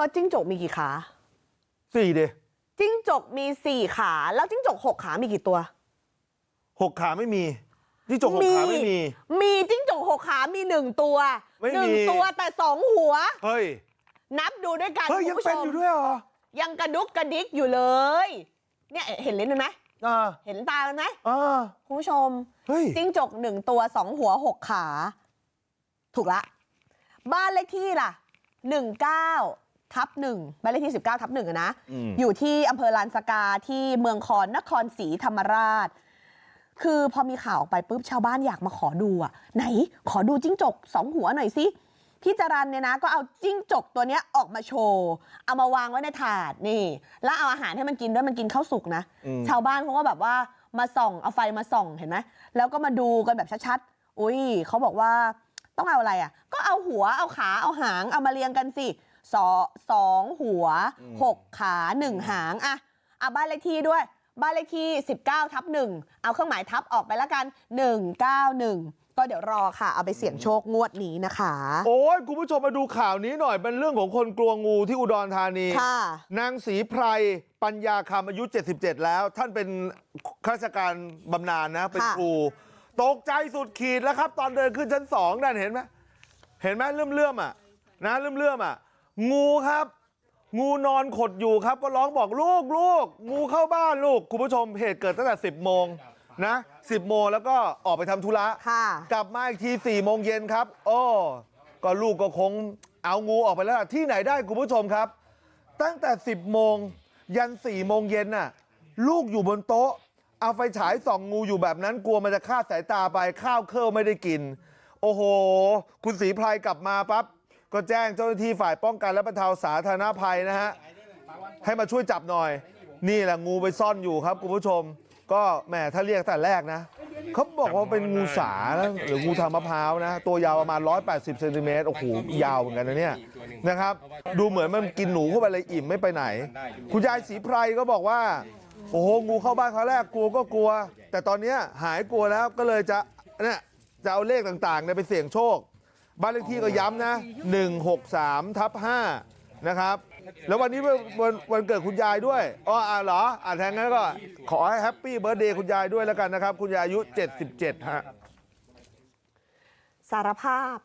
บิร์ดจิ้งจกมีกี่ขาสี่ดิจิ้งจกมีสี่ขา แล้วจิ้งจกหกขามีกี่ตัวหกขาไม่มีที่จกหกขาไม่มี มีจิ้งจกหกขามีหนึ่งตัวไม่มีหนึ่งตัวแต่สองหัว เฮ้ย นับดูด้วยกันเฮ้ยคุยังณผู้ชเป็นมอยู่ด้วยเหรอยังกระดุกกระดิกอยู่เลย เนี่ยเห็นลิ้นมันไหมอ่าเห็นตามันไหมอ่าคุณผู้ชมเฮ้ยจิ้งจกหนึ่งตัวสองหัวหกขา ถูกละ บ้านเลขที่ล่ะหนึ่งเก้า ทับหนึ่งบ้านเลขที่สิบเก้าทับหนึ่งอะนะอืมอยู่ที่อำเภอลานสกาที่เมืองคอนนครศรีธรรมราช คือพอมีข่าวออกไปปุ๊บชาวบ้านอยากมาขอดูอะไหนขอดูจิ้งจกสองหัวหน่อยสิพี่จรันเนี่ยนะก็เอาจิ้งจกตัวเนี้ยออกมาโชว์เอามาวางไว้ในถาดนี่ แล้วเอาอาหารให้มันกินด้วยมันกินข้าวสุกนะอืมชาวบ้านเขาก็แบบว่ามาส่องเอาไฟมาส่องเห็นไหมแล้วก็มาดูกันแบบชัดๆอุ้ยเขาบอกว่าต้องเอาอะไรอะ ก็เอาหัวเอาขาเอาหางเอามาเรียงกันสิ สอสองหัวหกขาหนึ่งหางอะอะบ้านเลขที่ด้วยบ้านเลขที่19ทับหนึ่งเอาเครื่องหมายทับออกไปแล้วกัน191ก็เดี๋ยวรอค่ะเอาไปเสี่ยงโชคงวดนี้นะคะโอ้ยคุณผู้ชมมาดูข่าวนี้หน่อยเป็นเรื่องของคนกลัวงูที่อุดรธานีค่ะนางศรีไพรปัญญาคำอายุ 77 แล้ว ท่านเป็นข้าราชการบำนาญนะเป็นค่ะครูตกใจสุดขีดแล้วครับ ตอนเดินขึ้นชั้นสองนั่นเห็นไหมเห็นไหมเลื่อมเลื่อมๆอะนะเลื่อมเลื่อมๆอะ งูครับงูนอนขดอยู่ครับก็ร้องบอกลูกลูกงูเข้าบ้านลูกคุณผู้ชมเหตุเกิดตั้งแต่10โมงนะ10โมงแล้วก็ออกไปทำธุระค่ะกลับมาอีกที4ี่โมงเย็นครับ โอ้ก็ลูกก็คงเอางูออกไปแล้วล่ะที่ไหนได้คุณผู้ชมครับ ตั้งแต่ 10โมงยัน4โมงเย็นน่ะลูกอยู่บนโต๊ะ เอาไฟฉายส่องงูอยู่แบบนั้นกลัวมันจะฆ่าดสายตาไปข้าวเคร่าวไม่ได้กิน โอ้โห คุณศรีไพรกลับมาปั๊บ ก็แจ้งเจ้าหน้าที่ฝ่ายป้องกันและบรรเทาสาธารณภัยนะฮะให้มาช่วยจับหน่อย นี่แหละงูไปซ่อนอยู่ครับคุณผู้ชม ก็แหมถ้าเรียกแต่แรกนะเขาบอกว่าเป็นงูสานะหรืองูทางมะพร้าวนะ ตัวยาวประมาณ 180เซนติเมตรโอ้โหยาวเหมือนกันนะเนี่ยนะครับ ดูเหมือนมันกินหนูเข้าไปเลยอิ่มไม่ไปไหน คุณยายศรีไพรก็บอกว่า โอ้โหงูเข้าบ้านเขาแรกกลัวก็กลัว แต่ตอนนี้หายกลัวแล้วก็เลยจะเนี่ยจะเอาเลขต่างๆเนี่ยไปเสี่ยงโชค บ้านเลขที่ก็ย้ำนะ163ทับ5นะครับแล้ววันนี้วันวันวนเกิดคุณยายด้วยอ๋ออ่าเหรออ่าแทงนั้นก็ขอให้แฮปปี้เบิร์ดเดย์คุณยายด้วยแล้วกันนะครับคุณยายอายุ77ฮะสารภาพ